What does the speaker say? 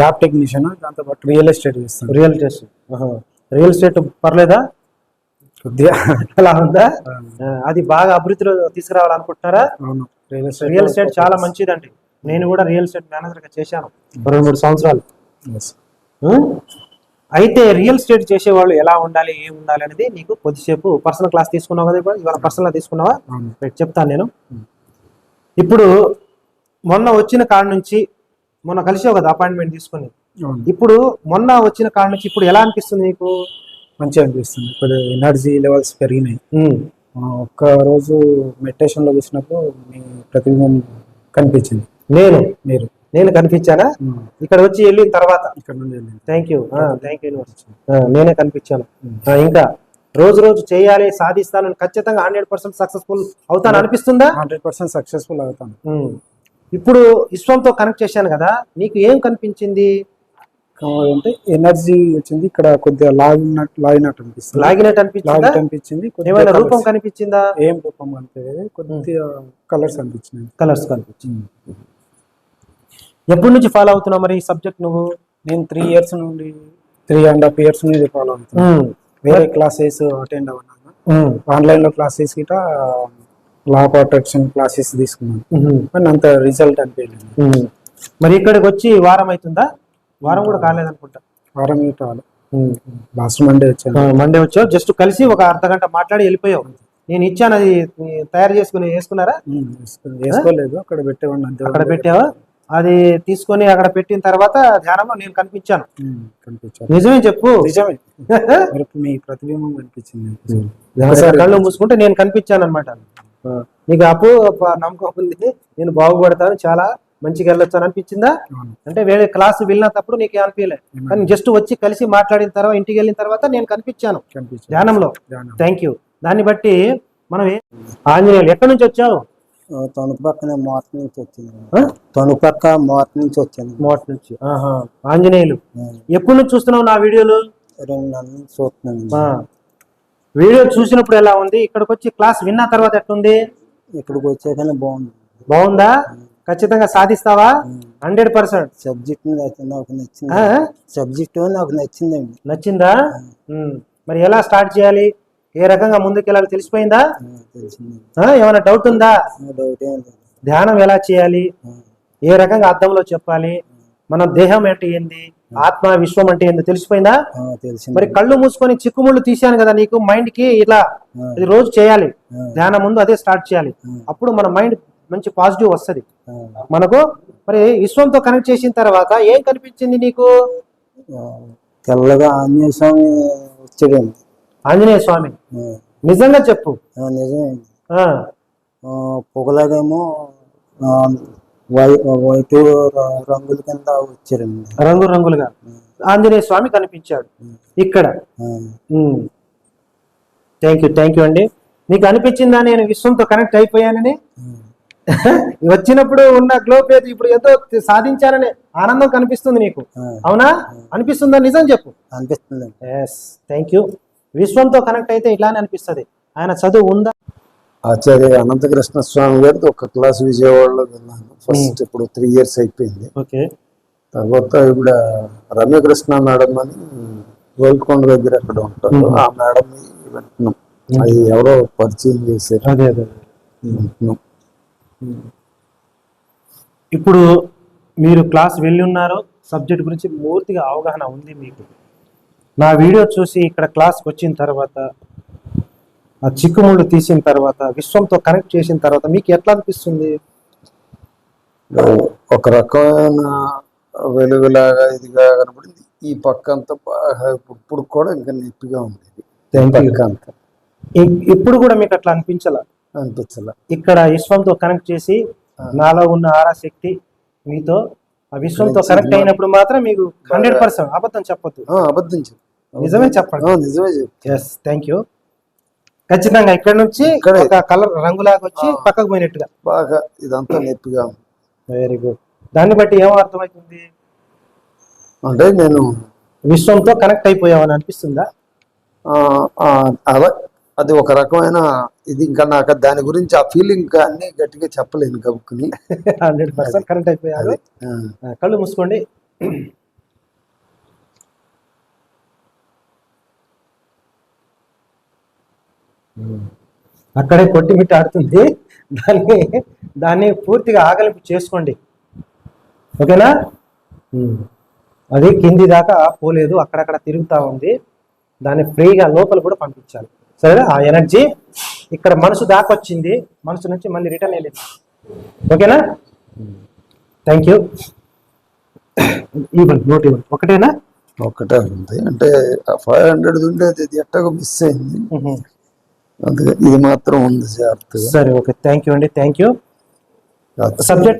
Lab technician దాంతోపాటు real estate చేస్తాను real estate real estate పర్లేదా? కొద్దిగా అలా ఉందా? అది బాగా అభివృద్ధిలో తీసుకురావాలనుకుంటున్నారా? అవును. రియల్ ఎస్టేట్ రియల్ ఎస్టేట్ చాలా మంచిదండి. నేను కూడా రియల్ ఎస్టేట్ మేనేజర్గా చేశాను. రెండు మూడు సంవత్సరాలు? అయితే రియల్ ఎస్టేట్ చేసేవాళ్ళు ఎలా ఉండాలి ఏం ఉండాలి అనేది నీకు కొద్దిసేపు పర్సనల్ క్లాస్ తీసుకున్నావు కదా ఇప్పుడు? ఇవాళ పర్సనల్ తీసుకున్నావా? చెప్తాను నేను. ఇప్పుడు మొన్న వచ్చిన కాడ నుంచి మొన్న కలిసావు కదా అపాయింట్మెంట్ తీసుకుని. ఇప్పుడు మొన్న వచ్చిన కాడ నుంచి ఇప్పుడు ఎలా అనిపిస్తుంది నీకు? మంచిగా అనిపిస్తుంది. కొద్దిగా ఎనర్జీ లెవెల్స్ పెరిగినాయి. ఒక్క రోజు మెడిటేషన్లో చూసినప్పుడు మీ ప్రతిబింబం కనిపించింది. నేను? మీరు? నేను కనిపించానా? ఇక్కడ వచ్చి వెళ్ళిన తర్వాత? ఇక్కడ నుండి వెళ్ళింది థ్యాంక్ యూ థ్యాంక్ యూ నేనే కనిపించాను. ఇంకా రోజు రోజు చేయాలి సాధిస్తాను ఖచ్చితంగా హండ్రెడ్ పర్సెంట్ సక్సెస్ఫుల్ అవుతాను అనిపిస్తుందా? హండ్రెడ్ పర్సెంట్ సక్సెస్ఫుల్ అవుతాను. ఇప్పుడు విశ్వంతో కనెక్ట్ చేశాను కదా నీకు ఏం కనిపించింది? అంటే ఎనర్జీ వచ్చింది ఇక్కడ కొద్దిగా లాగినట్టు లాగినట్టు అనిపిస్తుంది. లాగినట్టు అనిపించిందా? అనిపించింది ఏమైనా రూపం. కనిపించిందా? ఏం రూపం కనిపించలేదు కొద్దిగా కలర్స్ అనిపించినాయి. కలర్స్ కనిపించింది. ఎప్పటి నుంచి ఫాలో అవుతున్నావు మరి ఈ సబ్జెక్ట్ నువ్వు? నేను త్రీ ఇయర్స్ నుండి త్రీ అండ్ హాఫ్ ఇయర్స్ నుండి ఫాలో అవుతున్నాను. వేరే క్లాసెస్ అటెండ్ అవ్వను. ఆన్లైన్లో క్లాసెస్ గిట లా ఆఫ్ అట్రాక్షన్ క్లాసెస్ తీసుకున్నాను. కానీ అంత రిజల్ట్ అనిపించలేదు. ఉమ్. మరి ఇక్కడికి వచ్చి వారం అవుతుందా? వారం కూడా కాలేదనుకుంటా. వారం గిట లాస్ట్ మండే వచ్చాను. మండే వచ్చావు. జస్ట్ కలిసి ఒక అర్ధ గంట మాట్లాడి వెళ్ళిపోయావు. నేను ఇచ్చాను అది తయారు చేసుకుని వేసుకున్నారా? వేసుకోలేదు. అక్కడ పెట్టేవాడిని అంతే అక్కడ పెట్టావా? అది తీసుకొని అక్కడ పెట్టిన తర్వాత ధ్యానంలో నేను కనిపించాను. ఉమ్, కనిపించారు నిజమే చెప్పు. నిజమే. మీ ప్రతిబింబం కనిపించింది కళ్ళు మూసుకుంటే నేను కనిపించాను అనమాట నీకు అప్పు నమ్మకం ఉంది. నేను బాగుపడతాను. చాలా మంచిగా వెళ్ళొచ్చు అని అనిపించిందా. అంటే వేరే క్లాస్ వెళ్ళినప్పుడు నీకు ఏం అనిపించలే. కానీ జస్ట్ వచ్చి కలిసి మాట్లాడిన తర్వాత ఇంటికి వెళ్ళిన తర్వాత నేను కనిపించాను. ధ్యానంలో. ధ్యానం. థ్యాంక్ యూ దాన్ని బట్టి మనం ఆంజనేయులు ఎక్కడి నుంచి వచ్చావు? తణుకు పక్కన మోత నుంచి వచ్చింది? తణుకు పక్క మోత నుంచి వచ్చింది మోట్ నుంచి. ఆహా. ఆంజనేయులు. ఎప్పటి నుంచి చూస్తున్నావు నా వీడియోలు? రెండు నెలల నుంచి చూస్తున్నాను. ఆ. వీడియో చూసినప్పుడు ఎలా ఉంది? ఇక్కడికి వచ్చి క్లాస్ విన్న తర్వాత ఎట్లుంది ఇక్కడికి వచ్చాకనే బాగుంది. బాగుందా? ఖచ్చితంగా సాధిస్తావా? Hundred percent. సబ్జెక్ట్ నాకు నచ్చింది? సబ్జెక్ట్ నాకు నచ్చిందండి. నచ్చిందా. మరి ఎలా స్టార్ట్ చేయాలి? ఏ రకంగా ముందుకు వెళ్ళాలి తెలిసిపోయిందా? ఏమైనా డౌట్ ఉందా? డౌట్ ధ్యానం ఎలా చేయాలి? ఏ రకంగా అర్థంలో చెప్పాలి? మన దేహం అంటే ఏంది? ఆత్మ విశ్వం అంటే ఏంది తెలిసిపోయిందా? మరి కళ్ళు మూసుకొని చిక్కుముళ్ళు తీశాను కదా నీకు మైండ్కి ఇట్లా ఆ, ఇది రోజు చేయాలి. ధ్యానం ముందు అదే స్టార్ట్ చేయాలి. అప్పుడు మన మైండ్ మంచి పాజిటివ్ వస్తది. మనకు మరి విశ్వంతో కనెక్ట్ చేసిన తర్వాత ఏం కనిపించింది నీకు? తెల్లగా ఆంజనేయ స్వామి వచ్చాడండి. ఆంజనేయ స్వామి. నిజంగా చెప్పు. ఆ, పొగలాగేమో వైట్ రంగుల కింద వచ్చారండి. రంగు రంగులుగా. ఆంజనేయ స్వామి కనిపించాడు. ఇక్కడ. థ్యాంక్ యూ థ్యాంక్ యూ అండి. మీకు అనిపించిందా నేను విశ్వంతో కనెక్ట్ అయిపోయానని. వచ్చినప్పుడు ఉన్న గ్లో పేరు ఇప్పుడు ఏదో సాధించాననే ఆనందం కనిపిస్తుంది నీకు. అవునా? అనిపిస్తుందా? నిజం చెప్పు. అనిపిస్తుందండి. ఎస్ థ్యాంక్ యూ విశ్వంతో కనెక్ట్ అయితే ఇట్లానే అనిపిస్తుంది. ఆయన చదువు ఉందా? ఆచార్య అనంతకృష్ణ స్వామి గారిది ఒక క్లాస్ విజయవాడలో విన్నాను. ఫస్ట్ ఇప్పుడు త్రీ ఇయర్స్ అయిపోయింది. ఓకే. తర్వాత ఇప్పుడు రమ్యకృష్ణ మేడం అని గోల్కొండ దగ్గర అక్కడ ఉంటారు. ఆ మేడం వింటున్నాం. అది ఎవరో పరిచయం చేశారు. వింటున్నాం. ఇప్పుడు మీరు క్లాస్ వెళ్ళి ఉన్నారు. సబ్జెక్ట్ గురించి పూర్తిగా అవగాహన ఉంది మీకు. నా వీడియో చూసి ఇక్కడ క్లాస్కి వచ్చిన తర్వాత ఆ చిక్కుముళ్ళు తీసిన తర్వాత విశ్వంతో కనెక్ట్ చేసిన తర్వాత మీకు ఎట్లా అనిపిస్తుంది? ఒక రకమైన వెలుగులాగా ఇదిగా కనపడింది. ఈ పక్క అంతా బాగా ఇప్పుడు కూడా ఇంకా నొప్పిగా ఉంది. పక్క అంతా ఇ- ఇప్పుడు కూడా మీకు అట్లా అనిపించాల? అనిపించలే. ఇక్కడ విశ్వంతో కనెక్ట్ చేసి నాలో ఉన్న ఆరాశక్తి మీతో ఆ విశ్వంతో కనెక్ట్ అయినప్పుడు మాత్రం మీకు హండ్రెడ్ పర్సెంట్ అబద్ధం చెప్పొద్దు. అబద్ధం చెప్పు. నిజమే చెప్పండి. నిజమే థ్యాంక్ యూ ఖచ్చితంగా ఇక్కడ నుంచి. ఒక కలర్ రంగులాగా వచ్చి పక్కకు పోయినట్టుగా. బాగా ఇదంతా నొప్పిగా. వెరీ గుడ్ దాన్ని బట్టి ఏమో అర్థమవుతుంది అంటే నేను విశ్వంతో కనెక్ట్ అయిపోయామని అనిపిస్తుందా? అలా అది. ఒక రకమైన ఇది. ఇంకా నాకు దాని గురించి ఆ ఫీలింగ్ అన్ని గట్టిగా చెప్పలేను కబుక్కుని హండ్రెడ్ పర్సెంట్ కనెక్ట్ అయిపోయారు. ఆ, కళ్ళు మూసుకోండి. అక్కడే కొట్టిమిట్టి ఆడుతుంది. దాన్ని దాన్ని పూర్తిగా ఆకలింపు చేసుకోండి. ఓకేనా. అది కింది దాకా పోలేదు అక్కడక్కడ తిరుగుతూ ఉంది. దాన్ని ఫ్రీగా లోపల కూడా పంపించాలి. సరే ఆ ఎనర్జీ ఇక్కడ మనసు దాకా వచ్చింది. మనసు నుంచి మళ్ళీ రిటర్న్ వెళ్ళింది. ఓకేనా? థ్యాంక్ యూ ఇవ్వండి నోట్ ఇవ్వండి ఒకటేనా? ఒకటే ఉంది. అంటే ఫైవ్ హండ్రెడ్ ఉండేది ఎట్టగా మిస్ అయింది. అందుకే ఇది మాత్రం ఉంది జాగ్రత్తగా. సరే ఓకే. థ్యాంక్ యూ అండి. Thank you. సబ్జెక్ట్